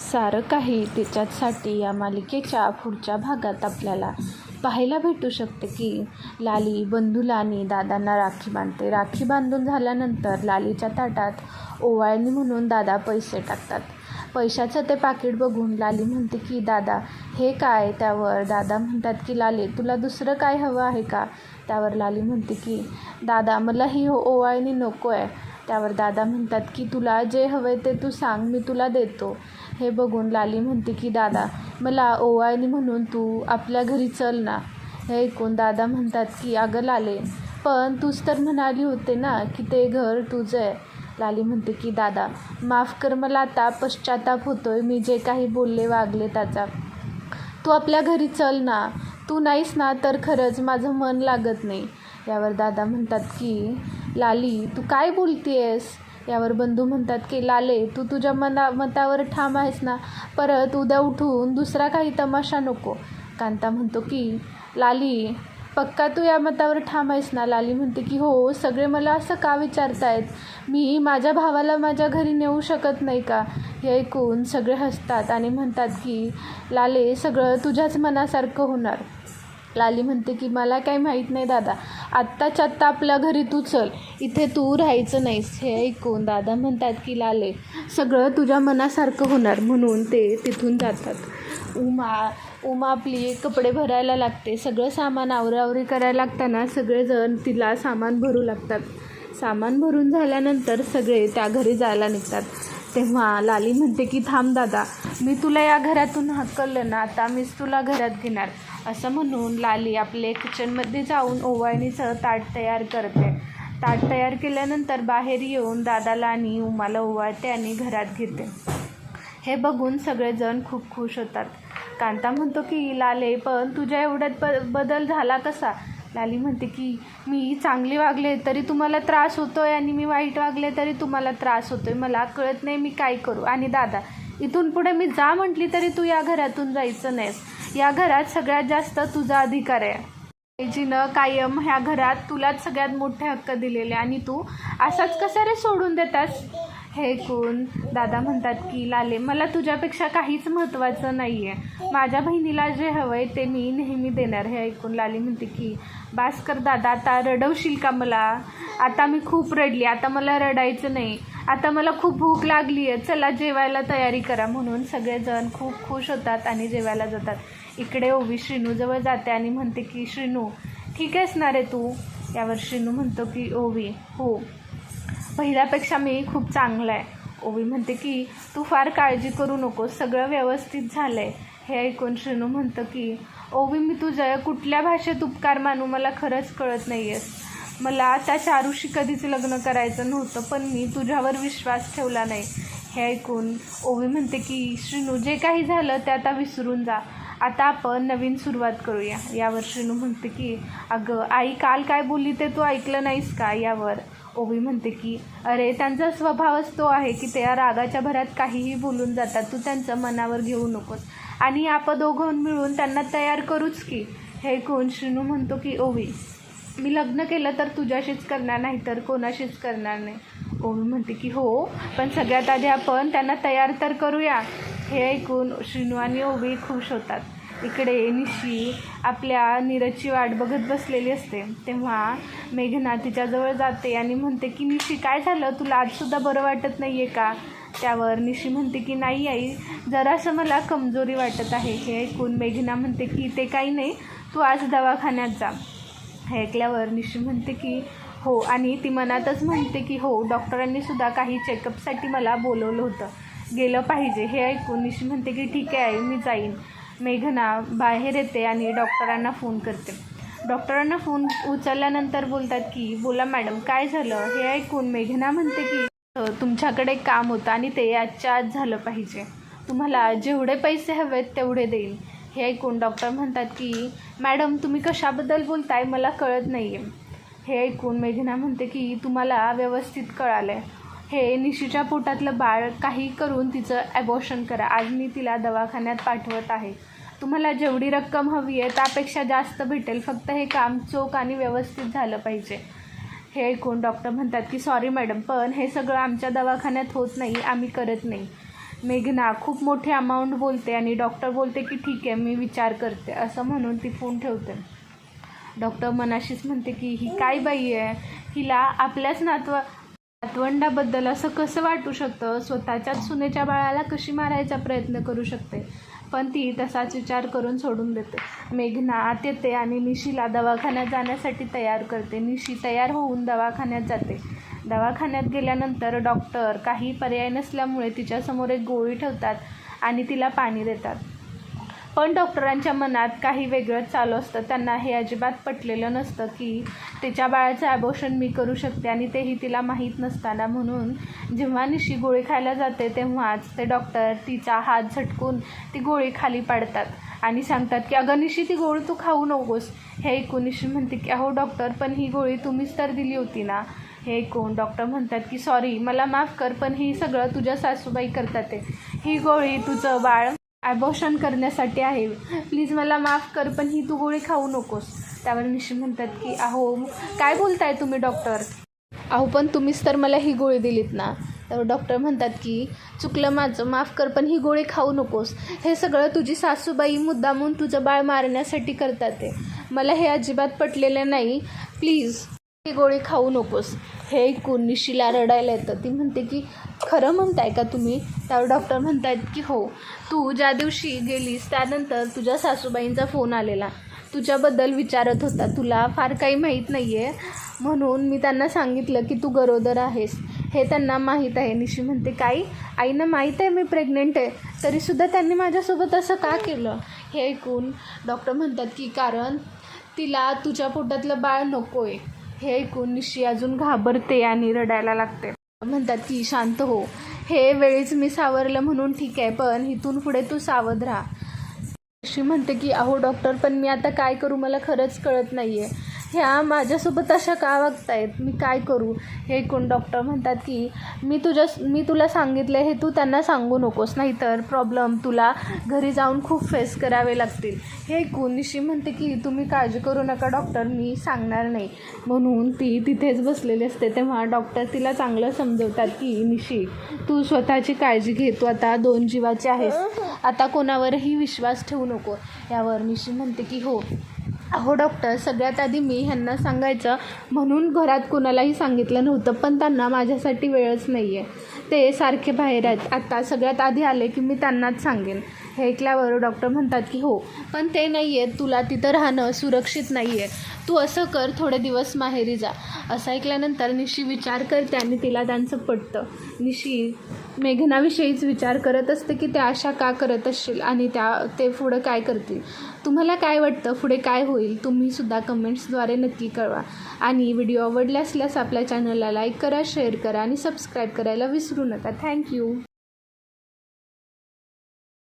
सारं काही तिच्याचसाठी या मालिकेच्या पुढच्या भागात आपल्याला पाहायला भेटू शकते की लाली बंधूला आणि दादांना राखी बांधते. राखी बांधून झाल्यानंतर लालीच्या ताटात ओवाळणी म्हणून दादा पैसे टाकतात. पैशाचं ते पाकिट बघून लाली म्हणते की दादा हे काय? त्यावर दादा म्हणतात की लाली तुला दुसरं काय हवं आहे का? त्यावर लाली म्हणते की दादा मला ही ओवाळणी नको आहे त्यावर दादा म्हणतात की तुला जे हवं आहे ते तू सांग मी तुला देतो. हे बघून लाली म्हणते की दादा मला ओवाळणी म्हणून तू आपल्या घरी चल ना. हे ऐकून दादा म्हणतात की अगं लाले पण तूच तर म्हणाली होते ना की ते घर तुझं आहे. लाली म्हणते की दादा माफ कर मला आता पश्चाताप होतोय. मी जे काही बोलले वागले त्याचा. तू आपल्या घरी चल ना. तू नाहीस ना तर खरंच माझं मन लागत नाही. यावर दादा म्हणतात की लाली तू काय बोलतीयस? यावर बंधू म्हणतात की लाले तू तुझ्या मना मतावर ठाम आहेस ना? परत उद्या उठून दुसरा काही तमाशा नको. कांता म्हणतो की लाली पक्का तू या मतावर ठाम आहेस ना? लाली म्हणते की हो सगळे मला असं का विचारतायत? मी माझ्या भावाला माझ्या घरी नेऊ शकत नाही का? हे ऐकून सगळे हसतात आणि म्हणतात की लाले सगळं तुझ्याच मनासारखं होणार. लाली म्हणते की मला काही माहीत नाही दादा. आत्ताच्या आत्ता आपल्या घरी तू चल. इथे तू राहायचं नाहीस. हे ऐकून दादा म्हणतात की लाले सगळं तुझ्या मनासारखं होणार म्हणून ते तिथून जातात. उमा उमा आपली कपडे भरायला लागते. सगळं सामान आवरावरी करायला लागताना सगळेजण तिला सामान भरू लागतात. सामान भरून झाल्यानंतर सगळे त्या घरी जायला निघतात. तेव्हा लाली म्हणते की थांब दादा मी तुला या घरातून हकललं ना आता मीच तुला घरात घेणार. असं म्हणून लाली आपले किचनमध्ये जाऊन ओवाळणीचं ताट तयार करते. ताट तयार केल्यानंतर बाहेर येऊन दादाला आणि उमाला ओवाळते आणि घरात घेते. हे बघून सगळेजण खूप खुश होतात. कांता म्हणतो की लाले पण तुझ्या एवढ्यात ब बदल झाला कसा? लाली म्हणते की मी चांगली वागले तरी तुम्हाला त्रास होतो आहे आणि मी वाईट वागले तरी तुम्हाला त्रास होतो आहे मला कळत नाही मी काय करू. आणि दादा इथून पुढे मी जा म्हटली तरी तू या घरातून जायचं नाहीस. या घरात सगळ्यात जास्त तुझा अधिकार आहे. जिनं कायम ह्या घरात तुलाच सगळ्यात मोठे हक्क दिलेले आणि तू असाच कसा रे सोडून देतास? हे ऐकून दादा म्हणतात की लाले मला तुझ्यापेक्षा काहीच महत्त्वाचं नाही आहे माझ्या बहिणीला जे हवं आहे ते मी नेहमी देणार हे ऐकून लाली म्हणते की भास्कर दादा आता रडवशील का मला? आता मी खूप रडली आता मला रडायचं नाही. आता मला खूप भूक लागली आहे चला जेवायला तयारी करा म्हणून सगळेजण खूप खुश होतात आणि जेवायला जातात. इकडे ओवी श्रीनूजवळ जाते आणि म्हणते की श्रीनू ठीक आहेस ना रे तू? यावर श्रीनू म्हणतो की ओवी हो. पहिल्यापेक्षा मी खूप चांगला आहे. ओवी म्हणते की तू फार काळजी करू नकोस सगळं व्यवस्थित झालं आहे हे ऐकून श्रीनू म्हणतं की ओवी मी तुझ्या कुठल्या भाषेत उपकार मानू मला खरंच कळत नाही आहेस मला त्या चारूशी कधीच लग्न करायचं नव्हतं पण मी तुझ्यावर विश्वास ठेवला नाही. हे ऐकून ओवी म्हणते की श्रीनू जे काही झालं ते आता विसरून जा. आता आपण नवीन सुरुवात करूया. यावर श्रीनू म्हणते की अगं आई काल काय बोलली ते तू ऐकलं नाहीस का यावर? ओवी म्हणते की अरे त्यांचा स्वभावच तो आहे की त्या रागाच्या भरात काहीही बोलून जातात. तू त्यांचं मनावर घेऊ नकोस. आणि आपण दोघं मिळून त्यांना तयार करूच की. हे कोण? श्रीनू म्हणतो की ओवी मी लग्न केलं तर तुझ्याशीच करणार नाही तर कोणाशीच करणार नाही. ओवी म्हणते की हो पण सगळ्यात आधी आपण त्यांना तयार तर करूया. हे ऐकून श्रीनू आणि ओवी खुश होतात. इकडे निशी आपल्या नीरजची वाट बघत बसलेली असते. तेव्हा मेघना तिच्याजवळ जाते आणि म्हणते की निशी काय झालं? तुला आजसुद्धा बरं वाटत नाही आहे का? त्यावर निशी म्हणते की नाही आई जरासं मला कमजोरी वाटत आहे. हे ऐकून मेघना म्हणते की ते काही नाही तू आज दवाखान्यात जा. हे ऐकल्यावर निशी म्हणते की हो. आणि ती मनातच म्हणते की हो डॉक्टरांनी सुद्धा काही चेकअपसाठी मला बोलवलं होतं. गेलं पाहिजे. हे ऐकून निशी म्हणते की ठीक आहे आई मी जाईन. मेघना बाहेर येते आणि डॉक्टरांना फोन करते. डॉक्टरांना फोन उचलल्यानंतर बोलतात की बोला मॅडम काय झालं? हे ऐकून मेघना म्हणते की तुमच्याकडे काम होतं आणि ते आजच्या आज झालं पाहिजे. तुम्हाला जेवढे पैसे हवेत तेवढे देईल हे ऐकून डॉक्टर म्हणतात की मॅडम तुम्ही कशाबद्दल बोलताय? मला कळत नाही आहे हे ऐकून मेघना म्हणते की तुम्हाला व्यवस्थित कळालं आहे हे निशीच्या पोटातलं बाळ काही करून तिचं ॲबॉर्शन करा. आज मी तिला दवाखान्यात पाठवत आहे. तुम्हाला जेवढी रक्कम हवी आहे त्यापेक्षा जास्त भेटेल. फक्त हे काम चोख आणि व्यवस्थित झालं पाहिजे. हे ऐकून डॉक्टर म्हणतात की सॉरी मॅडम पण हे सगळं आमच्या दवाखान्यात होत नाही. आम्ही करत नाही. मेघना खूप मोठी अमाऊंट बोलते आणि डॉक्टर बोलते की ठीक आहे मी विचार करते. असं म्हणून ती फोन ठेवते. डॉक्टर मनाशीच म्हणते की ही काय बाई आहे? हिला आपल्याच नातवा नातवंडाबद्दल असं कसं वाटू शकतं? स्वतःच्याच सुनेच्या बाळाला कशी मारायचा प्रयत्न करू शकते? पण ती तसाच विचार करून सोडून देते. मेघना आत येते आणि निशीला दवाखान्यात जाण्यासाठी तयार करते. निशी तयार होऊन दवाखान्यात जाते. दवाखान्यात गेल्यानंतर डॉक्टर काही पर्याय नसल्यामुळे तिच्यासमोर एक गोळी ठेवतात आणि तिला पाणी देतात. पण डॉक्टरांच्या मनात काही वेगळंच चालू असतं. त्यांना हे अजिबात पटलेलं नसतं की तिच्या बाळाचं ॲबोशन मी करू शकते आणि तेही तिला माहीत नसताना म्हणून जेव्हा निशी गोळी खायला जाते तेव्हाच ते डॉक्टर तिचा हात झटकून ती गोळी खाली पाडतात आणि सांगतात की अगं निशी ती गोळी तू खाऊ नकोस. हे ऐकून निशी म्हणते की अहो डॉक्टर पण ही गोळी तुम्हीच तर दिली होती ना. हे ऐकून डॉक्टर म्हणतात की सॉरी मला माफ कर पण ही सगळं तुझ्या सासूबाई करतात आहे ही गोळी तुझं बाळ ॲबॉशन करण्यासाठी आहे. प्लीज मला माफ कर पण ही तू गोळी खाऊ नकोस. त्यावर निशी म्हणतात की अहो काय बोलताय तुम्ही डॉक्टर अहो पण तुम्हीच तर मला ही गोळी दिलीत ना. तर डॉक्टर म्हणतात की चुकलं माझं माफ कर पण ही गोळी खाऊ नकोस. हे सगळं तुझी सासूबाई मुद्दामून तुझं बाळ मारण्यासाठी करतात ते. मला हे अजिबात पटलेलं नाही. प्लीज ही गोळी खाऊ नकोस. हे ऐकून निशिला रडायला येतं. ती म्हणते की खरं म्हणताय का तुम्ही? त्यावर डॉक्टर म्हणतायत की हो. तू ज्या दिवशी गेलीस त्यानंतर तुझ्या सासूबाईंचा फोन आलेला. तुझ्याबद्दल विचारत होता. तुला फार काही माहीत नाही आहे म्हणून मी त्यांना सांगितलं की तू गरोदर आहेस. हे त्यांना माहीत आहे. निशी म्हणते काही? आईनं माहीत आहे मी प्रेग्नेंट आहे. तरीसुद्धा त्यांनी माझ्यासोबत असं का केलं? हे ऐकून डॉक्टर म्हणतात की कारण तिला तुझ्या पोटातलं बाळ नको आहे हे ऐकून निशी अजून घाबरते आणि रडायला लागते. म्हणतात की शांत हो. हे वेळीच मी सावरलं म्हणून ठीक आहे पण इथून पुढे तू सावध राहा. अशी म्हणते की अहो डॉक्टर पण मी आता काय करू? मला खरंच कळत नाही आहे ह्या माझ्यासोबत अशा का वागतायत? मी काय करू? हे कोण डॉक्टर म्हणतात की मी तुझ्या मी तुला सांगितलं हे तू त्यांना सांगू नकोस नाहीतर प्रॉब्लेम तुला घरी जाऊन खूप फेस करावे लागतील. हे ऐकून निशी म्हणते की तुम्ही काळजी करू नका डॉक्टर मी सांगणार नाही. म्हणून ती तिथेच बसलेली असते. तेव्हा डॉक्टर तिला चांगलं समजवतात की निशी तू स्वतःची काळजी घे. तू आता दोन जीवाची आहेस. आता कोणावरही विश्वास ठेवू नको. यावर निशी म्हणते की हो अहो डॉक्टर सगळ्यात आधी मी ह्यांना सांगायचं म्हणून घरात कोणालाही सांगितलं नव्हतं पण त्यांना माझ्यासाठी वेळच नाही आहे ते सारखे बाहेर आहेत. आता सगळ्यात आधी आले की मी त्यांनाच सांगेन. हे ऐकल्यावर डॉक्टर म्हणतात की हो पण ते नाही आहेत तुला तिथं राहणं सुरक्षित नाही आहे तू असं कर थोडे दिवस माहेरी जा. असं ऐकल्यानंतर निशी विचार करते आणि तिला त्यांचं पटतं. निशी मेघनाविषयीच विचार करत असते की त्या अशा का करत असतील आणि त्या ते पुढं काय करतील? तुम्हाला काय वाटतं? पुढे काय होईल? तुम्हीसुद्धा कमेंट्सद्वारे नक्की कळवा. आणि व्हिडिओ आवडल्यासल्यास असल्यास आपल्या चॅनलला लाईक करा शेअर करा आणि सबस्क्राईब करायला विसरू नका थँक्यू